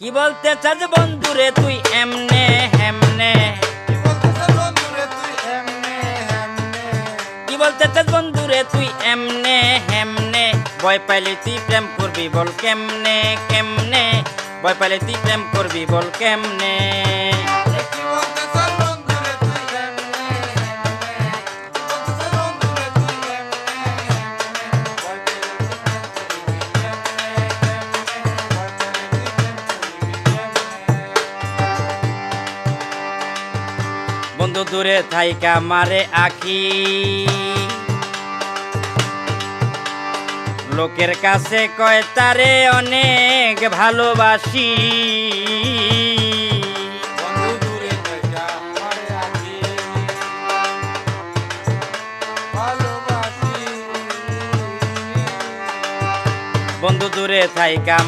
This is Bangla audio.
কি বলতে চাস বন্ধুরে তুই এমনে হেমনে? কি বলতে চাস বন্ধুরে তুই এমনে হেমনে? ভয় পাইলে তুই প্রেম করবি বল কেমনে কেমনে? ভয় পাইলে তুই প্রেম করবি বল কেমনে? বন্ধু দূরে থাইকা মারে আখি। লোকের কাছে কয় তারে অনেক ভালোবাসি। বন্ধু দূরে থাইকা